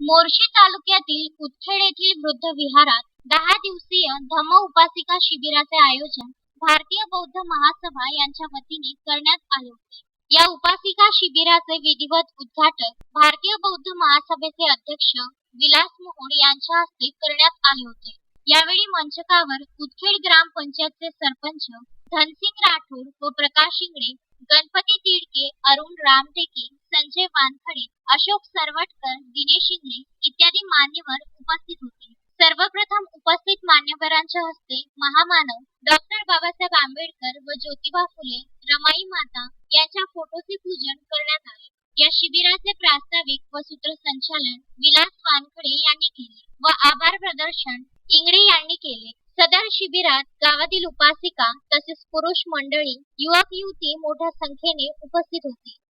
मोर्शी तालुक्यातील उदखेड येथील वृद्ध विहारात दहा दिवसीय धम्म उपासिका शिबिराचे आयोजन भारतीय बौद्ध महासभा यांच्या वतीने करण्यात आले होते. या उपासिका शिबिराचे विधिवत उद्घाटन भारतीय बौद्ध महासभेचे अध्यक्ष विलास मोहोळ यांच्या हस्ते करण्यात आले होते. यावेळी मंचकावर उदखेड ग्रामपंचायतचे सरपंच धनसिंग राठोड व प्रकाश शिंगणे गणपती तिडके अरुण रामटेके संजय वानखडे अशोक सरवटकर दिनेश शिंगणे इत्यादी मान्यवर उपस्थित होते. सर्वप्रथम उपस्थित मान्यवरांच्या हस्ते महामानव डॉक्टर बाबासाहेब आंबेडकर व ज्योतिबा फुले रमाई माता यांच्या फोटोचे पूजन करण्यात आले. या शिबिराचे प्रास्ताविक व सूत्रसंचालन विलास वानखडे यांनी केले व आभार प्रदर्शन इंगडे यांनी केले. सदर शिबिरात गावातील उपासिका तसेच पुरुष मंडळी युवक युवती मोठ्या संख्येने उपस्थित होती.